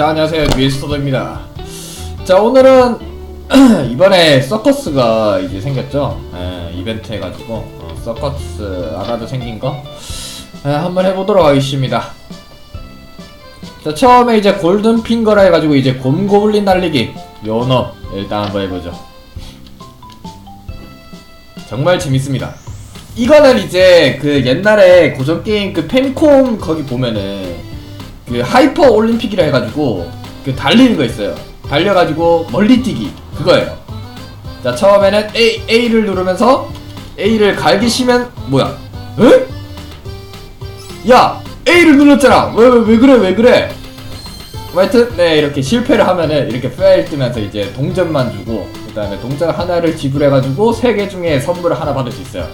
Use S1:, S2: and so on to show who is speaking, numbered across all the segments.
S1: 자 안녕하세요. 뉴에스터드입니다. 자 오늘은 이번에 서커스가 이제 생겼죠? 예, 이벤트 해가지고 어, 서커스 알아도 생긴거 예, 한번 해보도록 하겠습니다. 자 처음에 이제 골든 핑거라 해가지고 이제 곰고블린 날리기 요너 일단 한번 해보죠. 정말 재밌습니다. 이거는 이제 그 옛날에 고전 게임 그 펜콤 거기 보면은 그 하이퍼 올림픽이라 해가지고 그 달리는 거 있어요. 달려가지고 멀리 뛰기 그거예요. 자 처음에는 A A를 누르면서 A를 갈기시면 뭐야? 에? 야 A를 눌렀잖아. 왜 왜 왜 그래 왜 그래? 뭐 하여튼 네 이렇게 실패를 하면은 이렇게 페일 뜨면서 이제 동전만 주고 그 다음에 동전 하나를 지불해가지고 세 개 중에 선물을 하나 받을 수 있어요.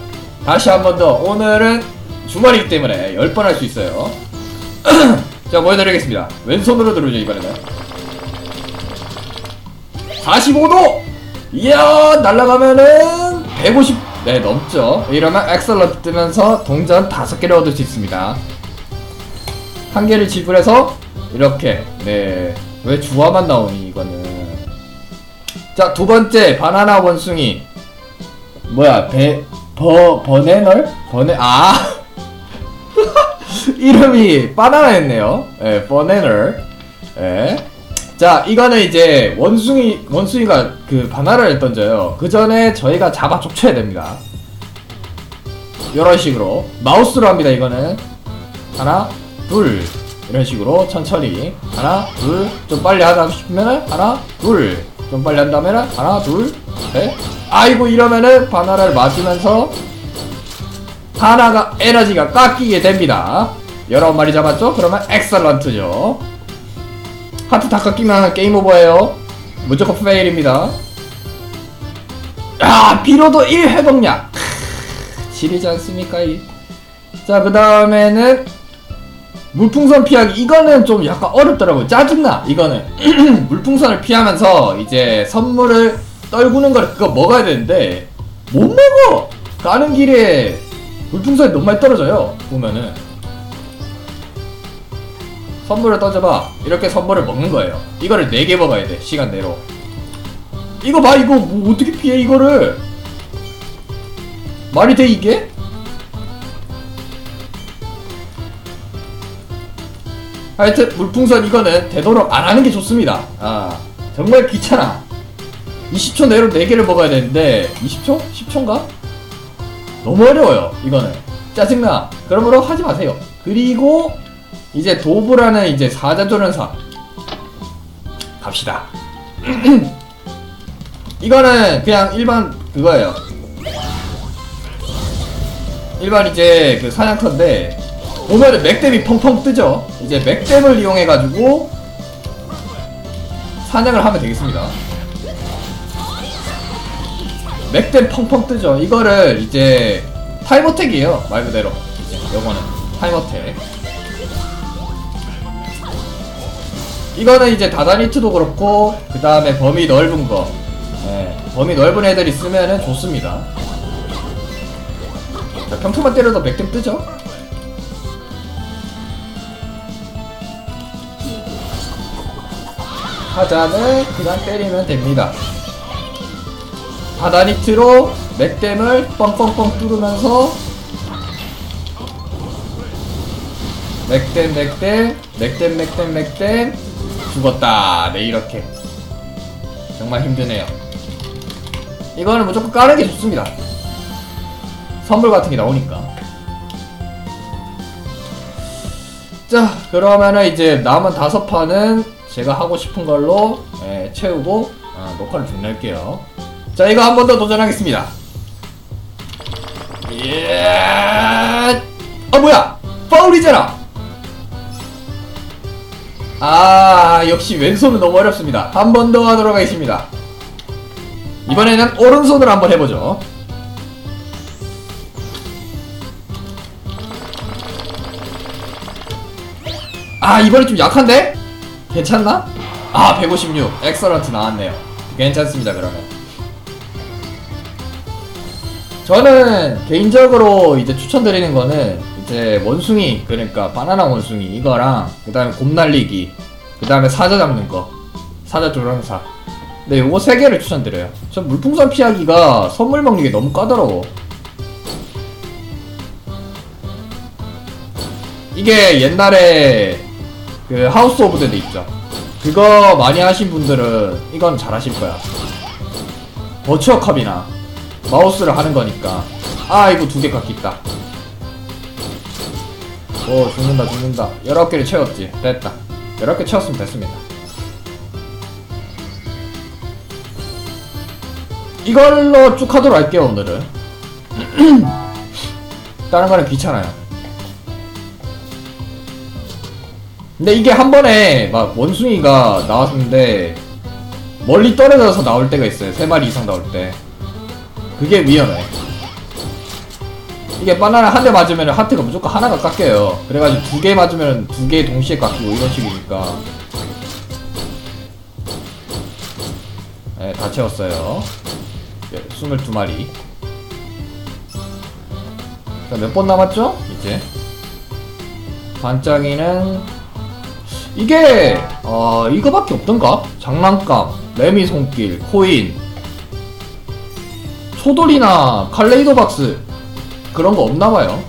S1: 다시 한 번 더 오늘은 주말이기 때문에 10번 할 수 있어요. 자 보여드리겠습니다. 왼손으로 누르죠 이번에는 45도! 이야 날아가면은 150 네 넘죠. 이러면 엑셀런트 뜨면서 동전 5개를 얻을 수 있습니다. 한 개를 지불해서 이렇게 네 왜 주화만 나오니 이거는. 자 두 번째 바나나 원숭이. 뭐야 베버 버네널? 버네 아 이름이 바나나였네요. 예, 버네널. 예. 자, 이거는 이제 원숭이 원숭이가 그 바나나를 던져요. 그 전에 저희가 잡아 쫓쳐야 됩니다. 이런 식으로 마우스로 합니다. 이거는 하나, 둘 이런 식으로 천천히 하나, 둘 좀 빨리 하다 싶으면은 하나, 둘 좀 빨리 한다면은 하나, 둘, 셋. 아이고 이러면은 바나나를 맞으면서 하나가 에너지가 깎이게 됩니다. 여러 마리 잡았죠? 그러면 엑설런트죠. 하트 다 깎이면 게임 오버예요. 무조건 페일입니다. 아, 비로도 1 회복량. 지리지 않습니까? 이. 자, 그 다음에는 물풍선 피하기. 이거는 좀 약간 어렵더라고요. 짜증나, 이거는. 물풍선을 피하면서 이제 선물을 떨구는 걸 그거 먹어야 되는데, 못 먹어! 가는 길에 물풍선이 너무 많이 떨어져요. 보면은. 선물을 던져봐. 이렇게 선물을 먹는 거예요. 이거를 4개 먹어야 돼. 시간 내로. 이거 봐, 이거 뭐 어떻게 피해, 이거를. 말이 돼, 이게? 하여튼, 물풍선 이거는 되도록 안 하는 게 좋습니다. 아, 정말 귀찮아. 20초 내로 4개를 먹어야 되는데, 20초? 10초인가? 너무 어려워요, 이거는. 짜증나. 그러므로 하지 마세요. 그리고, 이제 도브라는 이제 사자조련사 갑시다. 이거는 그냥 일반 그거예요. 일반 이제 그 사냥터인데 보면은 맥댐이 펑펑 뜨죠. 이제 맥댐을 이용해 가지고 사냥을 하면 되겠습니다. 맥댐 펑펑 뜨죠. 이거를 이제 타임어택이에요. 말 그대로. 이제 요거는 타임어택. 이거는 이제 다다니트도 그렇고 그 다음에 범위 넓은 거 예, 범위 넓은 애들 있으면은 좋습니다 자, 평소만 때려도 맥댐 뜨죠? 하자는 그냥 때리면 됩니다 다다니트로 맥댐을 뻥뻥뻥 뚫으면서 맥댐 맥댐 맥댐 맥댐 맥댐. 죽었다. 네 이렇게. 정말 힘드네요. 이거는 무조건 까는 게 좋습니다. 선물 같은 게 나오니까. 자 그러면은 이제 남은 다섯 판은 제가 하고 싶은 걸로 예, 채우고 아, 녹화를 종료할게요 자 이거 한 번 더 도전하겠습니다. 예. 아 뭐야? 파울이잖아. 아 역시 왼손은 너무 어렵습니다. 한 번 더 하도록 하겠습니다. 이번에는 오른손으로 한번 해보죠. 아 이번에 좀 약한데? 괜찮나? 아156 엑설런트 나왔네요. 괜찮습니다 그러면 저는 개인적으로 이제 추천드리는 거는 이제 원숭이 그러니까 바나나 원숭이 이거랑 그 다음에 곰 날리기 그 다음에 사자 잡는 거 사자 조랑사. 네 요거 세 개를 추천드려요. 전 물풍선 피하기가 선물 먹는 게 너무 까다로워. 이게 옛날에 그 하우스 오브 데드 있죠? 그거 많이 하신 분들은 이건 잘 하실 거야. 버추어 컵이나 마우스를 하는 거니까. 아 이거 두개 있다. 오 죽는다 죽는다. 19개를 채웠지. 됐다. 19개 채웠으면 됐습니다. 이걸로 쭉 하도록 할게요 오늘은. 다른 거는 귀찮아요. 근데 이게 한 번에 막 원숭이가 나왔는데 멀리 떨어져서 나올 때가 있어요. 세 마리 이상 나올 때 그게 위험해. 이게 바나나 한 대 맞으면 하트가 무조건 하나가 깎여요. 그래가지고 두 개 맞으면 두 개 동시에 깎이고 이런 식이니까. 네, 다 채웠어요. 네, 22마리. 몇번 남았죠? 이제. 반짝이는 이게 어 이거밖에 없던가? 장난감, 레미 손길, 코인, 초돌이나 칼레이도 박스 그런 거 없나 봐요.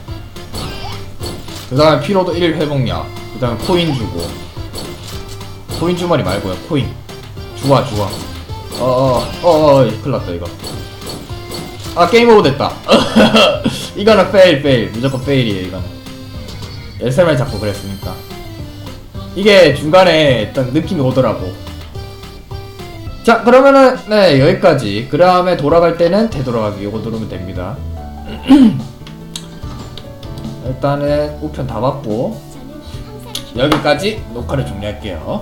S1: 그 다음에 피로도 1 회복약, 그 다음에 코인 주고. 코인 주머니 말고요 코인. 주화 주화 어어어어 어, 어, 큰일 났다 이거. 아 게임 오버 됐다. 이거는 페일 페일 무조건 페일이에요 이거는. SMR 잡고 그랬으니까. 이게 중간에 딱 느낌이 오더라고. 자, 그러면은, 네, 여기까지. 그 다음에 돌아갈 때는 되돌아가기. 요거 누르면 됩니다. 일단은 우편 다 받고, 여기까지 녹화를 종료할게요.